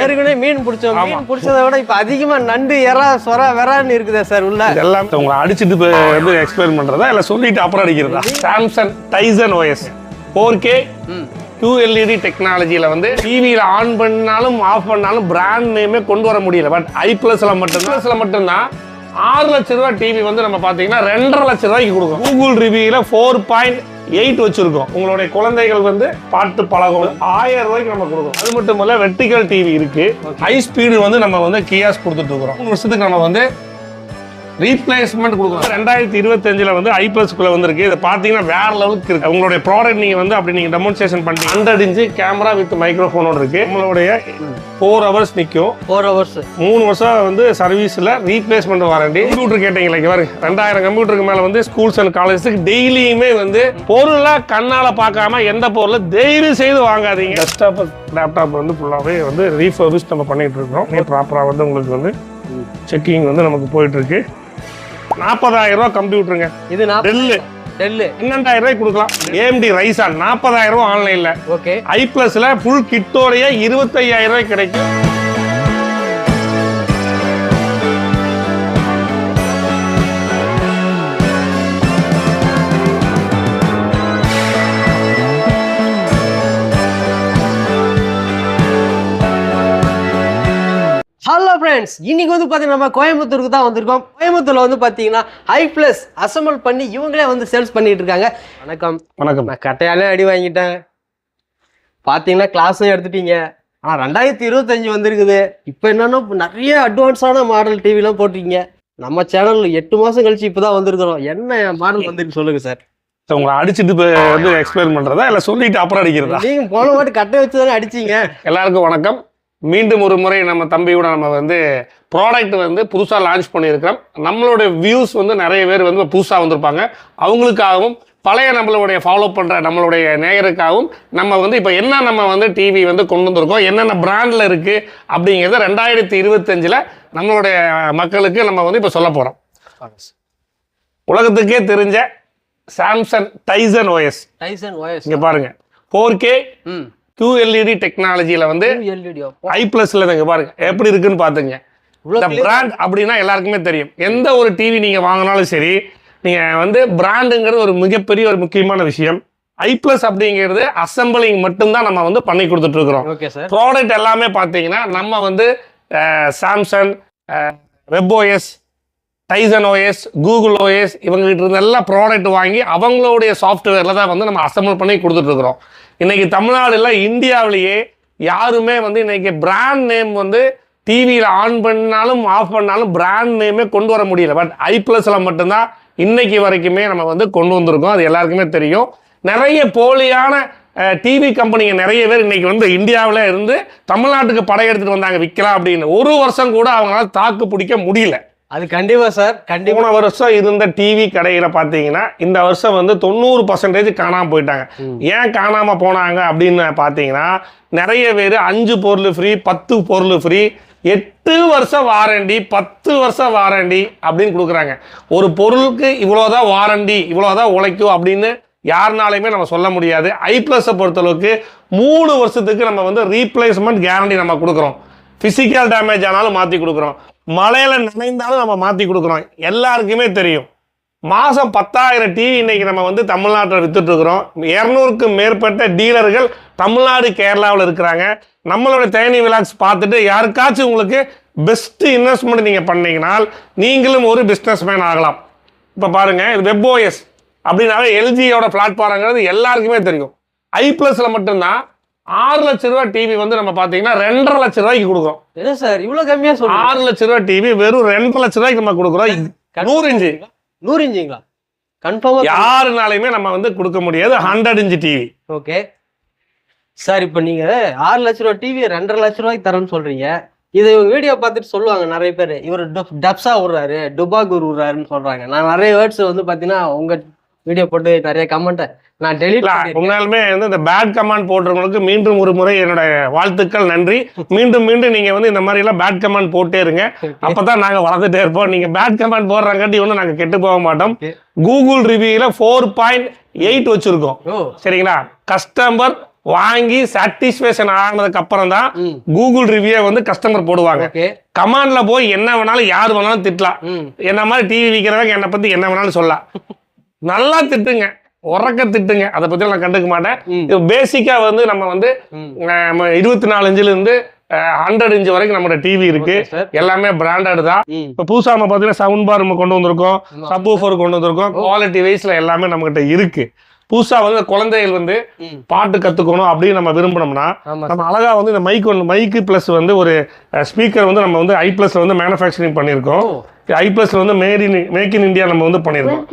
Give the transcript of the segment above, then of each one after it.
ஏற்கனவே மீன் பிடிச்சோம் மீன் பிடிச்சதை விட இப்ப அதிகமா நண்டு எறா சொரா வெறான்னு இருக்குதே சார் உள்ள. இதெல்லாம் உங்களை அடிச்சுட்டு வந்து எக்ஸ்பிளைன் பண்றதா? இல்ல சொல்லிட்டு அப்புறம் அடிக்கிறதா? Samsung Tizen OS four K QLED டெக்னாலஜியில் வந்து டிவியில் ஆன் பண்ணாலும் ஆஃப் பண்ணாலும் பிராண்ட் நேமே கொண்டு வர முடியல. பட் ஐ ப்ளஸ்ல மட்டும் ப்ளஸ்ல மட்டும்தான் ஆறு லட்ச ரூபாய் டிவி வந்து நம்ம பார்த்தீங்கன்னா ரெண்டரை லட்ச ரூபாய்க்கு கொடுக்கும். கூகுள் ரிவ்யூல ஃபோர் பாயிண்ட் எயிட் வச்சிருக்கோம். உங்களுடைய குழந்தைகள் வந்து பாட்டு பழகும். ஆயிரம் ரூபாய்க்கு நம்ம கொடுக்கும் அது மட்டும் இல்ல வெர்டிகல் டிவி இருக்கு. ஹை ஸ்பீடு வந்து நம்ம வந்து கியாஸ் கொடுத்துட்டு இருக்கிறோம். மூணு வருஷத்துக்கு நம்ம வந்து ரீப்ளேஸ்மெண்ட் கொடுக்குறோம் ரெண்டாயிரத்தி இருபத்தஞ்சில் வந்து ஐ ப்ளஸ்க்குள்ள வந்திருக்கு. இதை பார்த்தீங்கன்னா வேற லெவலுக்கு இருக்கு. உங்களுடைய ப்ராடக்ட் நீங்கள் வந்து அப்படி நீங்கள் டெமோன்ஸ்ட்ரேஷன் பண்ணி ஹண்ட்ரட் இன்ச்சு கேமரா வித் மைக்ரோஃபோனோட இருக்கு. உங்களுடைய ஃபோர் ஹவர்ஸ் நிற்கும் ஃபோர் ஹவர்ஸ் மூணு வருஷம் வந்து சர்வீஸில் ரீப்ளேஸ்மெண்ட் வாரண்டி கம்ப்யூட்டர் கேட்டீங்களா பாருங்க. ரெண்டாயிரம் கம்ப்யூட்டருக்கு மேலே வந்து ஸ்கூல்ஸ் அண்ட் காலேஜஸ்க்கு டெய்லியுமே வந்து பொருளாக கண்ணால் பார்க்காம எந்த பொருளை தயவு செய்து வாங்காதீங்க. டெஸ்க்டாப் லேப்டாப் வந்து ஃபுல்லாகவே வந்து ரீஃபர்பிஷ் நம்ம பண்ணிட்டு இருக்கோம் ப்ராப்பராக வந்து உங்களுக்கு வந்து செக்கிங் வந்து நமக்கு போயிட்டு இருக்கு. நாற்பதாயிரம் ரூபாய் கம்ப்யூட்டருங்க. இது டெல்லு. டெல்லு. பன்னெண்டாயிரம் ரூபாய் கொடுக்கலாம். ஏஎம்டி ரைஸா நாற்பதாயிரம் ரூபாய் ஆன்லைன்ல ஓகே. ஐ பிளஸ்ல ஃபுல் கிட்டோடைய இருபத்தையாயிரம் ரூபாய் கிடைக்கும். ஃப்ரெண்ட்ஸ் இன்னைக்கு வந்து பார்த்தீங்கன்னா நம்ம கோயம்புத்தூருக்கு தான் வந்திருக்கோம். கோயம்புத்தூர்ல வந்து பார்த்தீங்கன்னா ஹை ப்ளஸ் அசம்பிள் பண்ணி இவங்களே வந்து சேல்ஸ் பண்ணிட்டு இருக்காங்க. வணக்கம். வணக்கம். நான் கட்டையாலே அடி வாங்கிட்டேன். பார்த்தீங்கன்னா கிளாஸும் எடுத்துட்டீங்க. ஆனால் ரெண்டாயிரத்தி இருபத்தஞ்சு வந்திருக்குது. இப்போ என்னன்னா நிறைய அட்வான்ஸான மாடல் டிவிலாம் போட்டிருக்கீங்க. நம்ம சேனல் எட்டு மாதம் கழிச்சு இப்போ தான் வந்திருக்கிறோம். என்ன மாடல் வந்திருக்கு சொல்லுங்க சார் உங்களை அடிச்சுட்டு வந்து எக்ஸ்பிளைன் பண்றதா? இல்ல சொல்லிட்டு அப்புறம் அடிக்கிறதா? நீங்க போன வாட்டி கட்டை வச்சு தானே அடிச்சீங்க. எல்லாருக்கும் வணக்கம். மீண்டும் ஒரு முறை நம்ம தம்பியோட நம்ம வந்து ப்ராடக்ட் வந்து புதுசாக லான்ச் பண்ணியிருக்கிறோம். நம்மளுடைய வியூஸ் வந்து நிறைய பேர் வந்து புதுசாக வந்திருப்பாங்க. அவங்களுக்காகவும் பழைய நம்மளுடைய ஃபாலோ பண்ணுற நம்மளுடைய நேயருக்காகவும் நம்ம வந்து இப்போ என்ன நம்ம வந்து டிவி வந்து கொண்டு வந்திருக்கோம் என்னென்ன பிராண்டில் இருக்குது அப்படிங்கிறத ரெண்டாயிரத்தி இருபத்தஞ்சில் நம்மளுடைய மக்களுக்கு நம்ம வந்து இப்போ சொல்ல போகிறோம் உலகத்துக்கே தெரிஞ்ச Samsung Tizen OS Tizen OS இங்கே பாருங்க. ஃபோர் கே ம் QLED டெக்னாலஜியில் வந்து ஐ பிளஸ்ல இங்க பாருங்க. எப்படி இருக்குன்னு பாத்துங்க. இவ்வளோ இந்த பிராண்ட் அப்படின்னா எல்லாருக்குமே தெரியும். எந்த ஒரு டிவி நீங்க வாங்கினாலும் சரி நீங்க வந்து பிராண்டுங்கிறது ஒரு மிகப்பெரிய ஒரு முக்கியமான விஷயம். ஐ பிளஸ் அப்படிங்கிறது அசம்பிளிங் மட்டும்தான் நம்ம வந்து பண்ணி கொடுத்துட்டு இருக்கிறோம் ஓகே சார் ப்ராடக்ட் எல்லாமே பார்த்தீங்கன்னா நம்ம வந்து Samsung web OS Tizen OS Google OS இவங்ககிட்ட இருந்து எல்லா ப்ராடக்ட் வாங்கி அவங்களுடைய சாஃப்ட்வேரில் தான் வந்து நம்ம அசம்பிள் பண்ணி கொடுத்துட்ருக்குறோம் இன்றைக்கி தமிழ்நாடுல இந்தியாவிலேயே யாருமே வந்து இன்றைக்கி பிராண்ட் நேம் வந்து டிவியில் ஆன் பண்ணாலும் ஆஃப் பண்ணாலும் பிராண்ட் நேமே கொண்டு வர முடியல. பட் ஐ ப்ளஸில் மட்டும்தான் இன்னைக்கு வரைக்குமே நம்ம வந்து கொண்டு வந்திருக்கோம். அது எல்லாருக்குமே தெரியும். நிறைய போலியான டிவி கம்பெனிங்க நிறைய பேர் இன்னைக்கு வந்து இந்தியாவில் இருந்து தமிழ்நாட்டுக்கு படையெடுத்துட்டு வந்தாங்க விற்கலாம் அப்படின்னு. ஒரு வருஷம் கூட அவங்களால தாக்கு பிடிக்க முடியல. அது கண்டிப்பா சார் கண்டிப்பா. போன வருஷம் இருந்த டிவி கடையில பாத்தீங்கன்னா இந்த வருஷம் வந்து தொண்ணூறு பர்சன்டேஜ் காணாம போயிட்டாங்க. ஏன் காணாம போனாங்க அப்படின்னு பாத்தீங்கன்னா நிறைய பேர் அஞ்சு பொருள் ஃப்ரீ பத்து பொருள் ஃப்ரீ எட்டு வருஷம் வாரண்டி பத்து வருஷம் வாரண்டி அப்படின்னு கொடுக்குறாங்க. ஒரு பொருளுக்கு இவ்வளோதான் வாரண்டி இவ்வளோதான் உழைக்கும் அப்படின்னு யாருனாலையுமே நம்ம சொல்ல முடியாது. ஐ ப்ளஸை பொறுத்தளவுக்கு மூணு வருஷத்துக்கு நம்ம வந்து ரீப்ளேஸ்மெண்ட் கேரண்டி நம்ம கொடுக்குறோம். ஃபிசிக்கல் டேமேஜ் ஆனாலும் மாற்றி கொடுக்குறோம். மழையில் நினைந்தாலும் நம்ம மாற்றி கொடுக்குறோம். எல்லாருக்குமே தெரியும். மாதம் பத்தாயிரம் டிவி இன்னைக்கு நம்ம வந்து தமிழ்நாட்டில் வித்துட்டு இருக்கிறோம். இரநூறுக்கும் மேற்பட்ட டீலர்கள் தமிழ்நாடு கேரளாவில் இருக்கிறாங்க. நம்மளோட தேனி விலாக்ஸ் பார்த்துட்டு யாருக்காச்சும் உங்களுக்கு பெஸ்ட் இன்வெஸ்ட்மெண்ட் நீங்கள் பண்ணீங்கனால் நீங்களும் ஒரு பிஸ்னஸ் மேன் ஆகலாம். இப்போ பாருங்க இது வெப்ஓஎஸ் அப்படின்னாவே எல்ஜியோட பிளாட்ஃபார்ங்கிறது எல்லாருக்குமே தெரியும். ஐ ப்ளஸ்ல மட்டும்தான் ஆறு லட்ச ரூபாய் டிவி வந்து நம்ம பார்த்தீங்கன்னா ரெண்டரை லட்ச ரூபாய்க்கு கொடுக்குறோம். என்ன சார் இவ்வளவு கம்மியா சொல்றீங்க? ஆறு லட்ச ரூபாய் டிவி வெறும் ரெண்டரை லட்ச ரூபாய்க்கு நம்ம கொடுக்குறோம். நூறு இன்ச்சு. நூறு இன்ச்சுங்களா? கன்ஃபார்மா யாருனாலையுமே நம்ம வந்து கொடுக்க முடியாது hundred inch TV okay sir இப்போ நீங்க ஆறு லட்ச ரூபா டிவி ரெண்டரை லட்ச ரூபாய்க்கு தரேன்னு சொல்றீங்க. இதை வீடியோ பார்த்துட்டு சொல்லுவாங்க நிறைய பேர். இவர் டப்ஸா விடுறாரு டுபாகூர் விடுறாருன்னு சொல்றாங்க. நான் நிறைய வேர்ட்ஸ் வந்து பாத்தீங்கன்னா உங்க வீடியோ போட்டு நிறைய கமெண்ட்டை நான் டெலிட் உண்மையாலுமே வந்து இந்த பேட் கமெண்ட் போடுறவங்களுக்கு மீண்டும் ஒரு முறை என்னோட வாழ்த்துக்கள் நன்றி. மீண்டும் மீண்டும் நீங்க வந்து இந்த மாதிரி எல்லாம் பேட் கமெண்ட் போட்டே இருங்க. அப்பதான் நாங்க வளர்ந்துட்டே இருப்போம். நீங்க பேட் கமெண்ட் போடுறாங்காட்டி ஒன்றும் நாங்க கெட்டு போக மாட்டோம். கூகுள் ரிவ்யூல ஃபோர் பாயிண்ட் எயிட் வச்சிருக்கோம். சரிங்களா? கஸ்டமர் வாங்கி சாட்டிஸ்ஃபேக்ஷன் ஆனதுக்கு அப்புறம் தான் கூகுள் ரிவ்யூ வந்து கஸ்டமர் போடுவாங்க. கமாண்ட்ல போய் என்ன வேணாலும் யார் வேணாலும் திட்டலாம். என்ன மாதிரி டிவி விற்கிறவங்க என்னை பத்தி என்ன வேணாலும் சொல்லலாம். நல்லா திட்டுங்க உறக்க திட்டுங்க. அதை பத்தி நான் கண்டுக்க மாட்டேன். பேசிக்கா வந்து நம்ம வந்து இருபத்தி நாலு இன்ச்சுல இருந்து ஹண்ட்ரட் இன்ச் வரைக்கும் நம்மளோட டிவி இருக்கு. எல்லாமே பிராண்டட் தான். இப்போ புதுசா நம்ம பார்த்தீங்கன்னா சவுண்ட் பார் நம்ம கொண்டு வந்திருக்கோம். சப் ஊஃபர் கொண்டு வந்திருக்கோம். குவாலிட்டி வைஸ்ல எல்லாமே நம்மகிட்ட இருக்கு. புதுசா வந்து குழந்தைகள் வந்து பாட்டு கத்துக்கணும் அப்படின்னு நம்ம விரும்பினோம்னா நம்ம அழகா வந்து இந்த மைக் ஒன்று மைக்கு ப்ளஸ் வந்து ஒரு ஸ்பீக்கர் வந்து நம்ம வந்து ஐ ப்ளஸ்ல வந்து மேனுஃபேக்சரிங் பண்ணியிருக்கோம். ஐ ப்ளஸ்ல வந்து made in make in India நம்ம வந்து பண்ணியிருக்கோம்.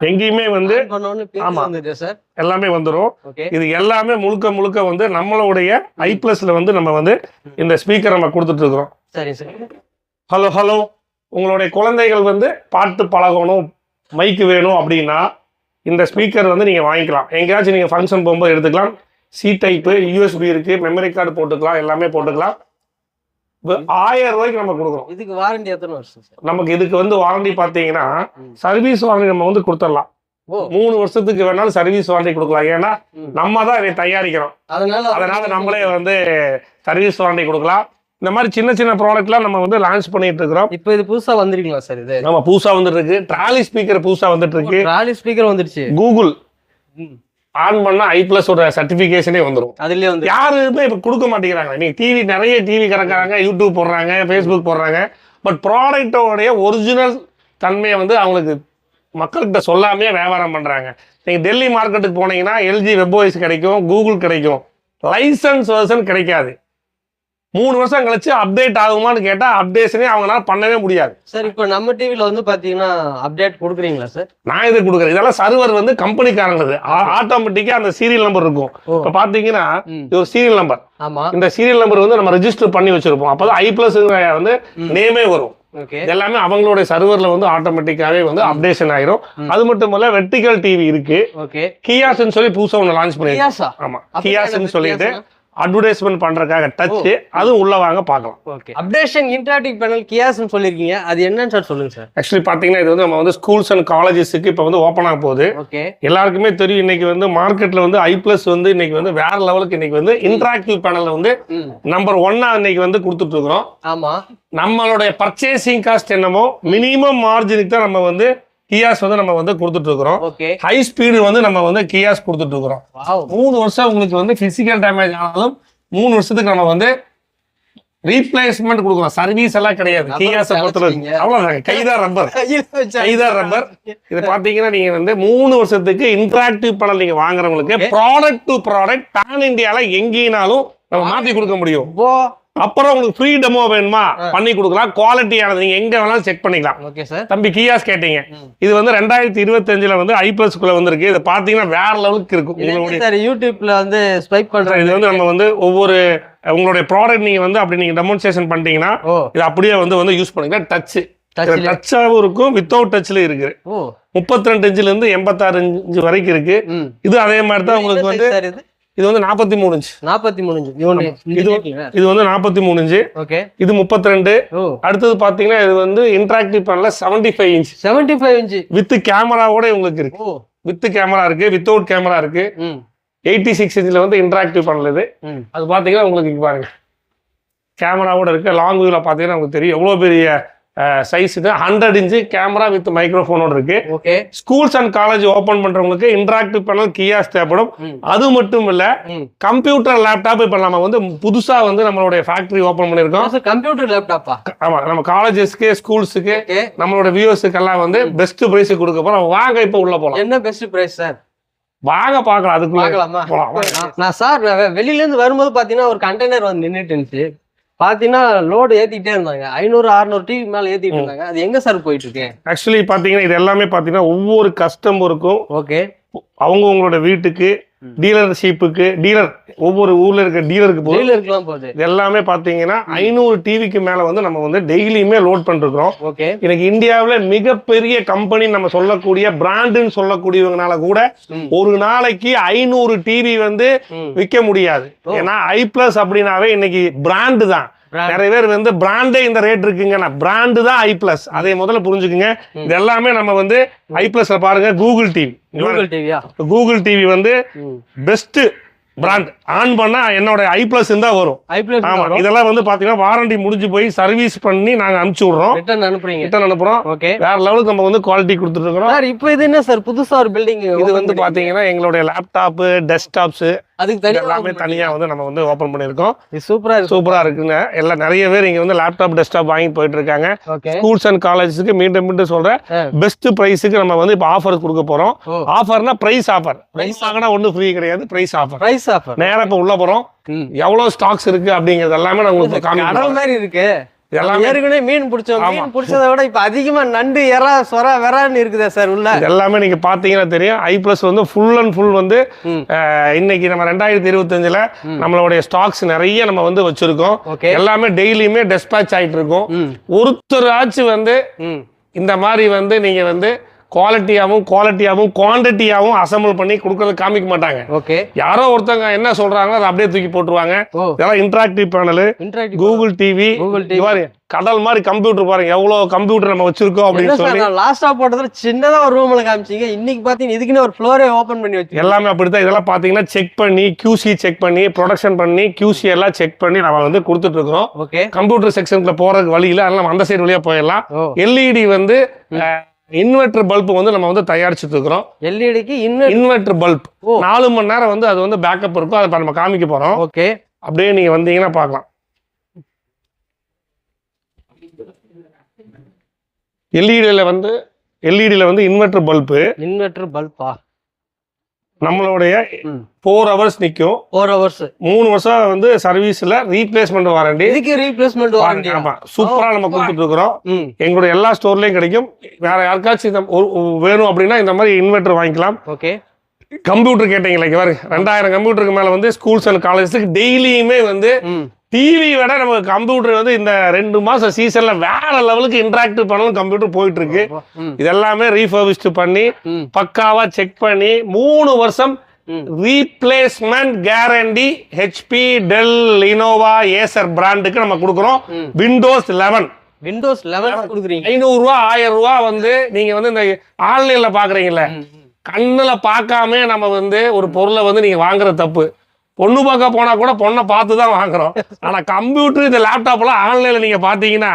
எங்கேயுமே வந்து ஆமா. எல்லாமே வந்துடும் இது எல்லாமே முழுக்க முழுக்க வந்து நம்மளுடைய ஐ ப்ளஸ்ல வந்து நம்ம வந்து இந்த ஸ்பீக்கர் நம்ம கொடுத்துட்டு இருக்கிறோம் சரி சார். ஹலோ ஹலோ உங்களுடைய குழந்தைகள் வந்து பாட்டு பழகணும் மைக்கு வேணும் அப்படின்னா இந்த ஸ்பீக்கர் வந்து நீங்கள் வாங்கிக்கலாம். எங்கேயாச்சும் நீங்கள் ஃபங்க்ஷன் போகும்போது எடுத்துக்கலாம். சி டைப்பு யூஎஸ்பி இருக்குது மெமரி கார்டு போட்டுக்கலாம். எல்லாமே போட்டுக்கலாம். ஆயிரம் ரூபாய்க்கு நம்ம கொடுக்குறோம். இதுக்கு வாரண்டி எத்தனை வருஷம் சார்? நமக்கு இதுக்கு வந்து வாரண்டி பார்த்தீங்கன்னா. சர்வீஸ் வாரண்டி நம்ம வந்து கொடுத்துடலாம். மூணு வருஷத்துக்கு வேணாலும் சர்வீஸ் வாரண்டி கொடுக்கலாம். ஏன்னா. நம்ம தான் இதை தயாரிக்கிறோம். அதனால அதனால நம்மளே வந்து சர்வீஸ் வாரண்டி கொடுக்கலாம். இந்த மாதிரி சின்ன சின்ன ப்ராடக்ட்லாம் நம்ம வந்து லான்ச் பண்ணிட்டு இருக்கிறோம். இப்போ இது புதுசா வந்திருக்கீங்களா சார் இது? நம்ம புதுசா வந்துட்டு இருக்கு ட்ராலி ஸ்பீக்கர் புதுசா வந்துட்டு இருக்கு ட்ராலி ஸ்பீக்கர் வந்துடுச்சு கூகுள். ஆன் பண்ணா ஐ பிளஸ் ஒரு சர்டிபிகேஷனே வந்துடும் அதுலயே வந்து யாருமே இப்ப கொடுக்க மாட்டேங்கிறாங்க. நீங்க டிவி நிறைய டிவி கறக்குறாங்க யூடியூப் போடுறாங்க ஃபேஸ்புக் போடுறாங்க. பட் ப்ராடக்டோடைய ஒரிஜினல் தன்மையை வந்து அவங்களுக்கு மக்கள்கிட்ட சொல்லாமே வியாபாரம் பண்றாங்க. நீங்க டெல்லி மார்க்கெட்டுக்கு போனீங்கன்னா எல்ஜி வெப்ஓஎஸ் கிடைக்கும் கூகுள் கிடைக்கும். லைசன்ஸ் வெர்ஷன் கிடைக்காது. மூணு வருஷம் கழிச்சு அப்டேட் ஆகுமான்னு கேட்டா அப்டேஷனே அவங்களால பண்ணவே முடியாது. சார் இப்போ நம்ம டிவில வந்து பாத்தீங்கன்னா அப்டேட் கொடுக்குறீங்களா சார் நான் இது கொடுக்குறேன் இதெல்லாம் சர்வர் வந்து கம்பெனிக்காரங்களது ஆட்டோமேட்டிக்கா அந்த சீரியல் நம்பர் இருக்கும். இப்ப பாத்தீங்கன்னா. இது ஒரு சீரியல் நம்பர் ஆமா. இந்த சீரியல் நம்பர் வந்து நம்ம ரெஜிஸ்டர் பண்ணி வச்சிருப்போம். அப்பதான் ஐ பிளஸ் வந்து நேமே வரும். எல்லாமே அவங்களுடைய சர்வர்ல வந்து ஆட்டோமேட்டிக்காவே வந்து அப்டேஷன் ஆயிரும். அது மட்டும் இல்ல வெர்டிகல் டிவி இருக்கு. கியாஸ்ன்னு சொல்லி புதுசா ஒன்று லான்ச் பண்ணிருக்கோம் ஆமா. கியாஸ்ன்னு சொல்லிட்டு? அட்வர்டைஸ்மெண்ட் பண்றதுக்காக டச் அதுவும் உள்ள வாங்க பார்க்கலாம். ஓகே அப்டேஷன் இன்டராக்டிவ் பேனல் கியாஸ்னு சொல்லிருக்கீங்க. அது என்னன்னு சார் சொல்லுங்க சார் ஆக்சுவலி பாத்தீங்கன்னா இது வந்து நம்ம வந்து ஸ்கூல்ஸ் அண்ட் காலேஜஸ்க்கு இப்போ வந்து ஓப்பன் ஆக போகுது. ஓகே எல்லாருக்குமே தெரியும் இன்னைக்கு வந்து மார்க்கெட்ல வந்து ஐ பிளஸ் வந்து இன்னைக்கு வந்து வேற லெவலுக்கு இன்னைக்கு வந்து இன்டராக்டிவ் பேனல் வந்து நம்பர் ஒன்னா இன்னைக்கு வந்து கொடுத்துட்டு இருக்கிறோம். ஆமா. நம்மளுடைய பர்ச்சேசிங் காஸ்ட் என்னமோ மினிமம் மார்ஜினுக்கு தான் நம்ம வந்து கியாஸ் வந்து நம்ம வந்து கொடுத்துட்டு இருக்கிறோம் ஹை ஸ்பீடு வந்து நம்ம வந்து கியாஸ் கொடுத்துட்டு இருக்கிறோம் மூணு வருஷம் உங்களுக்கு வந்து பிசிக்கல் டேமேஜ் ஆனாலும் மூணு வருஷத்துக்கு நம்ம வந்து ரீப்ளேஸ்மெண்ட் கொடுக்குறோம் சர்வீஸ் எல்லாம் கிடையாது. கியாஸை பொறுத்தவரைக்கும். அவ்வளவுதாங்க. கைதான் ரப்பர் கைதான் ரப்பர் இது பாத்தீங்கன்னா நீங்க வந்து மூணு வருஷத்துக்கு இன்டராக்டிவ் பேனல் நீங்க வாங்குறவங்களுக்கு. ப்ராடக்ட் டு ப்ராடக்ட் பேன் இந்தியால எங்கேனாலும் நம்ம மாத்தி கொடுக்க முடியும். அப்புறம் உங்களுக்கு ஃப்ரீ டெமோ வேணுமா? பண்ணி கொடுக்கலாம். குவாலிட்டியானது நீங்க எங்க வேணாலும் செக் பண்ணிக்கலாம். ஓகே சார் தம்பி கியாஸ் கேட்டீங்க. இது வந்து ரெண்டாயிரத்தி இருபத்தஞ்சுல வந்து ஐ குள்ள வந்திருக்கு. இதை பாத்தீங்கன்னா வேற லெவலுக்கு இருக்கும் உங்களுடைய யூடியூப்ல வந்து ஸ்வைப் பண்றேன் இது வந்து நம்ம வந்து ஒவ்வொரு உங்களுடைய ப்ராடக்ட் நீங்க வந்து அப்படி நீங்க டெமான்ஸ்ட்ரேஷன் பண்ணிட்டீங்கன்னா இது அப்படியே வந்து வந்து யூஸ் பண்ணிக்கலாம். டச் டச்ல டச்சாகவும் இருக்கும் வித்தவுட் டச்ல இருக்கு. முப்பத்தி ரெண்டு இன்ச்சுல இருந்து எண்பத்தாறு இன்ச்சு வரைக்கும் இருக்கு. இது அதே மாதிரி தான் உங்களுக்கு வந்து இது வந்து நாற்பத்தி மூணு இன்ச் நாற்பத்தி மூணு இன்ச்சு. இது இது வந்து நாற்பத்தி மூணு இன்ச்சு. ஓகே. இது முப்பத்தி ரெண்டு அடுத்தது பாத்தீங்கன்னா இது வந்து interactive பேனல seventy five inch seventy five inch. With கேமராவோட உங்களுக்கு இருக்கு. வித் கேமரா இருக்கு. வித்தவுட் கேமரா இருக்கு. எயிட்டி சிக்ஸ் இன்ச்ல வந்து இன்டராக்டிவ் பேனல் இது. அது பாத்தீங்கன்னா உங்களுக்கு பாருங்க. கேமராவோட இருக்கு லாங் வியூல பாத்தீங்கன்னா உங்களுக்கு தெரியும். எவ்வளவு பெரிய சைஸ் இது ஹண்ட்ரட் இன்ச்சு கேமரா வித் மைக்ரோஃபோனோட இருக்கு. Okay. Schools and college open பண்றவங்களுக்கு இன்டராக்டிவ் பேனல் கியாஸ் தேவைப்படும். அது மட்டும் இல்ல கம்ப்யூட்டர் லேப்டாப் இப்ப நம்ம வந்து புதுசா வந்து நம்மளுடைய ஃபேக்டரி ஓபன் பண்ணிருக்கோம் கம்ப்யூட்டர் லேப்டாப்பா ஆமா நம்ம காலேஜஸ்க்கு ஸ்கூல்ஸுக்கு நம்மளோட வியூவர்ஸுக்கு எல்லாம் வந்து பெஸ்ட் பிரைஸ் கொடுக்க போறோம். வாங்க இப்ப உள்ள போலாம். என்ன பெஸ்ட் பிரைஸ் சார் வாங்க பார்க்கலாம். அதுக்குள்ள. நான் சார் வெளியில இருந்து வரும்போது பாத்தீங்கன்னா ஒரு கண்டெய்னர் வந்து நின்னுட்டு இருந்துச்சு. பாத்தீங்கன்னா லோடு ஏத்திட்டே இருந்தாங்க. ஐநூறு அறுநூறு டிவி மேல ஏத்திட்டு இருந்தாங்க. அது எங்க சார் போயிட்டு இருக்கு? ஆக்சுவலி பாத்தீங்கன்னா இது எல்லாமே பாத்தீங்கன்னா ஒவ்வொரு கஸ்டமருக்கும் ஓகே அவங்க உங்களோட வீட்டுக்கு டீலர்ஷிப்புக்கு டீலர் ஒவ்வொரு ஊர்ல இருக்க டீலருக்கு போகுது. எல்லாமே பாத்தீங்கன்னா ஐநூறு டிவிக்கு மேல வந்து நம்ம வந்து டெய்லியுமே லோட் பண்ணிருக்கிறோம். இன்னைக்கு இந்தியாவுல மிகப்பெரிய கம்பெனி நம்ம சொல்லக்கூடிய பிராண்டுன்னு சொல்லக்கூடியவங்கனால கூட. ஒரு நாளைக்கு ஐநூறு டிவி வந்து விற்க முடியாது. ஏன்னா ஐ பிளஸ் அப்படின்னாவே இன்னைக்கு பிராண்டு தான். நிறைய பேர் வந்து பிராண்டே இந்த ரேட் இருக்குங்க. பிராண்டு தான் ஐ பிளஸ் அதை முதல்ல புரிஞ்சுக்குங்க. இது எல்லாமே நம்ம வந்து ஐ பிளஸ்ல பாருங்க கூகுள் டிவி கூகுள் டிவியா கூகுள் டிவி வந்து பெஸ்ட் பிராண்ட் ஆன் பண்ணா என்னோட ஐ பிளஸ் தான் வரும். ஐபிஎல் ஆமா இதெல்லாம் வந்து பாத்தீங்கன்னா வாரண்டி முடிஞ்சு போய் சர்வீஸ் பண்ணி நாங்க அனுப்பிச்சு விடுறோம். ரிட்டர்ன் அனுப்புறீங்க. ரிட்டர்ன் அனுப்புறோம். ஓகே வேற லெவலுக்கு நம்ம வந்து குவாலிட்டி கொடுத்துட்டு இருக்கிறோம். சார் இப்போ இது என்ன சார் புதுசா ஒரு பில்டிங் இது வந்து பாத்தீங்கன்னா எங்களுடைய லேப்டாப் டெஸ்க்டாப்ஸ் அதுக்கு தனியா எல்லாமே தனியா வந்து நம்ம வந்து ஓபன் பண்ணியிருக்கோம். இது சூப்பரா இருக்கு. சூப்பரா இருக்குங்க. எல்லாம் நிறைய பேர் இங்க வந்து லேப்டாப் டெஸ்க்டாப் வாங்கி போயிட்டு இருக்காங்க ஸ்கூல்ஸ் அண்ட் காலேஜஸ்க்கு மீண்டும் மீண்டும் சொல்றேன். ஆ. பெஸ்ட் பிரைஸுக்கு நம்ம வந்து இப்போ ஆஃபர் கொடுக்க போறோம். ஓ. ஆஃபர்னா பிரைஸ் ஆஃபர் பிரைஸ் வாங்கினா ஒன்றும் ஃப்ரீ கிடையாது பிரைஸ் ஆஃபர் பிரைஸ் ஆஃபர் நேரா இப்போ உள்ள போறோம். எவ்வளவு ஸ்டாக்ஸ் இருக்கு அப்படிங்கிறது எல்லாமே நான் உங்களுக்கு கடல் மாதிரி இருக்கு. எல்லாமே ஏற்கனவே மீன் பிடிச்சோம். மீன் பிடிச்சதை விட இப்ப அதிகமா நண்டு எறா சொர வெறான்னு இருக்குதா சார் உள்ள. எல்லாமே நீங்க பாத்தீங்கன்னா தெரியும். ஐ பிளஸ் வந்து ஃபுல் அண்ட் ஃபுல் வந்து இன்னைக்கு நம்ம ரெண்டாயிரத்தி இருபத்தஞ்சுல நம்மளுடைய ஸ்டாக்ஸ் நிறைய நம்ம வந்து வச்சிருக்கோம். எல்லாமே டெய்லியுமே டெஸ்பேச் ஆயிட்டு இருக்கும். ம். ஒருத்தராச்சும் வந்து இந்த மாதிரி வந்து நீங்க வந்து குவாலிட்டியாவும் குவாலிட்டியாவும் குவான்டிட்டியாவும் அசம்பிள் பண்ணி கொடுக்கறது காமிக்க மாட்டாங்க. ஓகே யாரோ ஒருத்தவங்க என்ன சொல்றாங்களோ அதை அப்படியே தூக்கி போட்டுருவாங்க. இதெல்லாம் இன்டராக்டிவ் பேனல் கூகுள் டிவி. பாருங்க கடல் மாதிரி கம்ப்யூட்டர் பாருங்க எவ்வளவு கம்ப்யூட்டர் நம்ம வச்சிருக்கோம் அப்படின்னு சொல்லி. லாஸ்டா போட்டதுல சின்னதா ஒரு ரூம்ல காமிச்சீங்க. இன்னைக்கு பாத்தீங்கன்னா இதுக்குன்னு ஒரு ஃப்ளோரே ஓபன் பண்ணி வச்சு எல்லாமே அப்படித்தான். இதெல்லாம் பாத்தீங்கன்னா செக் பண்ணி QC செக் பண்ணி ப்ரொடக்ஷன் பண்ணி QC எல்லாம் செக் பண்ணி நம்ம வந்து கொடுத்துட்டு இருக்கோம். ஓகே கம்ப்யூட்டர் செக்ஷனுக்குள்ள போறதுக்கு வழி இல்லை. அதனால நம்ம அந்த சைடு வழியா போயிடலாம். எல்இடி வந்து இன்வெர்டர் பல்ப் வந்து நம்ம வந்து தயாரிச்சுட்டு இருக்கிறோம். எல்இடிக்கு இன்வெர்டர் பல்ப். நாலு மணி நேரம் வந்து அது வந்து பேக்கப் இருக்கும். அதை நம்ம காமிக்க போறோம். ஓகே. அப்படியே நீங்க வந்தீங்கன்னா பார்க்கலாம். எல்இடியில வந்து எல்இடியில வந்து இன்வெர்டர் பல்பு இன்வெர்டர் பல்பா நம்மளுடைய ஃபோர் ஹவர்ஸ் நிற்கும் ஃபோர் ஹவர்ஸ் மூணு வருஷம் வந்து சர்வீஸ்ல ரீப்ளேஸ்மெண்ட் வாரண்டி இதுக்கு ரீப்ளேஸ்மெண்ட் வாரண்டி ஆமா. சூப்பரா நம்ம கொடுத்துட்டு இருக்கிறோம். எங்களுடைய எல்லா ஸ்டோர்லயும் கிடைக்கும். வேற யாருக்காச்சும் இந்த வேணும் அப்படின்னா இந்த மாதிரி இன்வெர்டர் வாங்கிக்கலாம். ஓகே கம்ப்யூட்டர் கேட்டீங்களா இங்க பாருங்க ரெண்டாயிரம் கம்ப்யூட்டருக்கு மேல வந்து ஸ்கூல்ஸ் அண்ட் காலேஜஸ்க்கு டெய்லியுமே வந்து டிவி விட நமக்கு கம்ப்யூட்டர் வந்து இந்த ரெண்டு மாசம் சீசன்ல வேற லெவலுக்கு இன்டராக்டிவ் பண்ணாலும் கம்ப்யூட்டர் போயிட்டு இருக்கு இதெல்லாமே ரீஃபர்பிஸ்ட் பண்ணி பக்காவா செக் பண்ணி மூணு வருஷம் replacement guarantee HP Dell Lenovo Acer பிராண்டுக்கு நம்ம கொடுக்குறோம். விண்டோஸ் லெவன் விண்டோஸ் லெவன் கொடுக்குறீங்க. ஐநூறு ரூபா ஆயிரம் ரூபா வந்து நீங்க வந்து இந்த ஆன்லைன்ல பாக்குறீங்கல்ல. கண்ணுல பார்க்காம நம்ம வந்து ஒரு பொருளை வந்து நீங்க வாங்குற தப்பு. பொண்ணு பார்க்க போனா கூட பொண்ணை பார்த்து தான் வாங்குறோம். ஆனா கம்ப்யூட்டர் இந்த லேப்டாப் எல்லாம் ஆன்லைன்ல நீங்க பாத்தீங்கன்னா.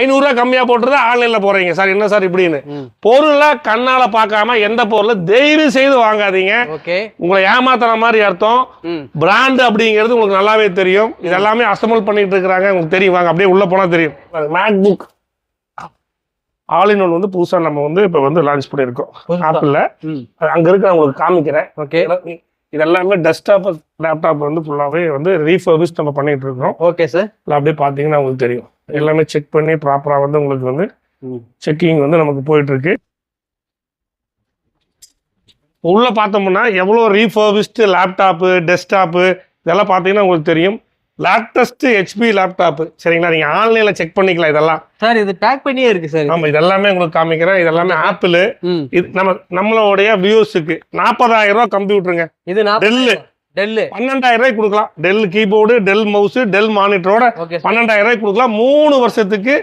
ஐநூறு ரூபாய் கம்மியா போட்டுருந்தா ஆன்லைன்ல போறீங்க. சார் என்ன சார் இப்படின்னு? பொருளை கண்ணால பார்க்காம எந்த பொருளை தயவு செய்து வாங்காதீங்க. உங்களை ஏமாத்துற மாதிரி அர்த்தம். பிராண்ட் அப்படிங்கிறது உங்களுக்கு நல்லாவே தெரியும். இதெல்லாமே அசம்பிள் பண்ணிட்டு இருக்கிறாங்க. உங்களுக்கு தெரியும். வாங்க அப்படியே உள்ள போனா தெரியும். MacBook all in one வந்து புதுசா நம்ம வந்து இப்ப வந்து லான்ச் பண்ணியிருக்கோம். புதுசா? ஆப்பிள்ல அங்க இருக்கு நான் உங்களுக்கு காமிக்கிறேன். ஓகே. இதெல்லாம் டெஸ்க்டாப் லேப்டாப் வந்து ஃபுல்லாவே வந்து ரீஃபர்பிஷ் நம்ம பண்ணிட்டு இருக்கோம் ஓகே சார் இதுல அப்படியே பாத்தீங்கன்னா உங்களுக்கு தெரியும். எல்லாமே செக் பண்ணி ப்ராப்பரா வந்து உங்களுக்கு வந்து செக்கிங் வந்து நமக்கு போயிட்டு இருக்கு உள்ள பார்த்தோம்னா எவ்வளோ ரீஃபர்பிஸ்டு லேப்டாப்பு டெஸ்க்டாப்பு இதெல்லாம் பார்த்தீங்கன்னா உங்களுக்கு தெரியும். லேட்டஸ்ட் ஹெச்பி லேப்டாப்பு சரிங்களா? நீங்கள் ஆன்லைனில் செக் பண்ணிக்கலாம் இதெல்லாம். சார் இது டேக் பண்ணியே இருக்கு சார். ஆமாம் இதெல்லாமே உங்களுக்கு காமிக்கிறேன். இதெல்லாமே ஆப்பிள் இது நம்ம நம்மளுடைய வியூஸுக்கு நாற்பதாயிரம் ரூபா கம்ப்யூட்டருங்க இது டெல்லு டெல்லு பன்னெண்டாயிரம் ரூபாய்க்கு கொடுக்கலாம். Dell keyboard Dell mouse Dell மானிட்டரோட பன்னெண்டாயிரம் ரூபாய்க்கு கொடுக்கலாம். மூணு வருஷத்துக்கு.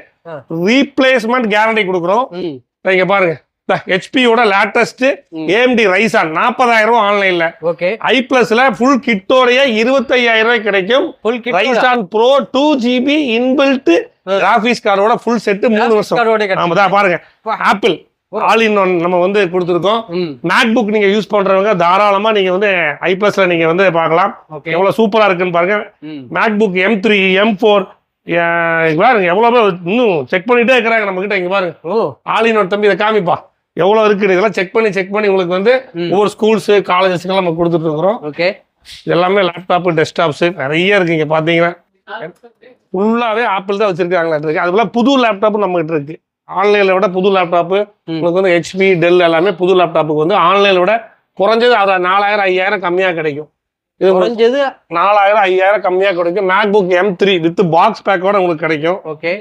ரீப்ளேஸ்மெண்ட் கேரண்டி கொடுக்குறோம். இங்க பாருங்க. ஹெச்பியோட லேட்டஸ்ட். ஏஎம்டி ரைசான் நாற்பதாயிரம் ரூபாய் ஆன்லைன்ல. ஓகே. ஐ பிளஸ்ல ஃபுல் கிட்டோடைய இருபத்தையாயிரம் ரூபாய் கிடைக்கும். Full Ryzen pro two GB inbuilt graphics கார்டோட ஃபுல் செட் மூணு வருஷம். ஆமா தான் பாருங்க. ஆப்பிள் ஆல் இன் ஒன் நம்ம வந்து கொடுத்துருக்கோம். மேக் புக் நீங்க யூஸ் பண்றவங்க தாராளமா நீங்க வந்து ஐ பிளஸ்ல நீங்க வந்து பார்க்கலாம். எவ்வளவு சூப்பரா இருக்குன்னு பாருங்க. MacBook M three M four பாருங்க எவ்வளவு இன்னும் செக் பண்ணிட்டே இருக்கிறாங்க நம்ம கிட்ட இங்க பாருங்க. ஓ. ஆலினோட தம்பி இதை காமிப்பா. எவ்வளவு இருக்குது இதெல்லாம் செக் பண்ணி செக் பண்ணி உங்களுக்கு வந்து. ஒவ்வொரு ஸ்கூல்ஸ் காலேஜஸ்க்கெல்லாம் நம்ம கொடுத்துட்டு இருக்கிறோம். ஓகே எல்லாமே லேப்டாப் டெஸ்க்டாப்ஸ் நிறைய இருக்கு இங்க பாத்தீங்கன்னா. ஃபுல்லாவே ஆப்பிள் தான் வச்சிருக்காங்களா இருக்கு அதுக்குள்ள புது லேப்டாப் நம்ம கிட்ட இருக்கு ஆன்லைன்ல விட புது லேப்டாப் ம். உங்களுக்கு வந்து ஹெச்பி டெல் எல்லாமே புது லேப்டாப்புக்கு வந்து ஆன்லைன்ல விட குறைஞ்சது அது நாலாயிரம் ஐயாயிரம் கம்மியா கிடைக்கும். இது குறைஞ்சது நாலாயிரம் ஐயாயிரம் கம்மியா கிடைக்கும். MacBook M three with box பேக்கோட உங்களுக்கு கிடைக்கும். ஓகே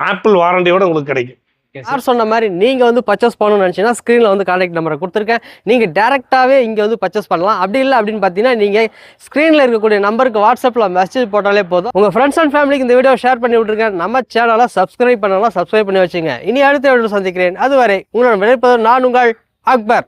ஆப்பிள் வாரண்டியோட உங்களுக்கு கிடைக்கும். சார் சொன்ன மாதிரி நீங்கள் வந்து பர்ச்சேஸ் பண்ணணும்னு நினச்சிங்கன்னா ஸ்க்ரீனில் வந்து கான்டாக்ட் நம்பரை கொடுத்துருக்கேன். நீங்கள் டேரெக்டாகவே இங்கே வந்து பர்ச்சேஸ் பண்ணலாம். அப்படி இல்லை அப்படின்னு பார்த்தீங்கன்னா நீங்கள் ஸ்க்ரீனில் இருக்கக்கூடிய நம்பருக்கு வாட்ஸ்அப்பில் மெசேஜ் போட்டாலே போதும். உங்கள் ஃப்ரெண்ட்ஸ் அண்ட் ஃபேமிலிக்கு இந்த வீடியோ ஷேர் பண்ணி விட்டுருங்க நம்ம சேனலை சப்ஸ்கிரைப் பண்ணலாம் சப்ஸ்கிரைப் பண்ணி வச்சுங்க. இனி அடுத்த வீடியோ சந்திக்கிறேன். அதுவரை உங்களோட விளைப்பது நான் உங்கள் அக்பர்.